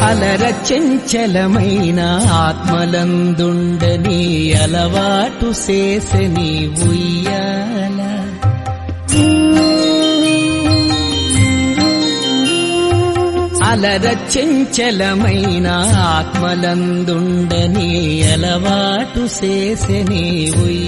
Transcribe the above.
అలర చెంచలమైన ఆత్మలందుండని అలవాటు చేసని ఉయ్యాల. అలర చెంచలమైన ఆత్మలందుండని అలవాటు చేసని ఉయ్య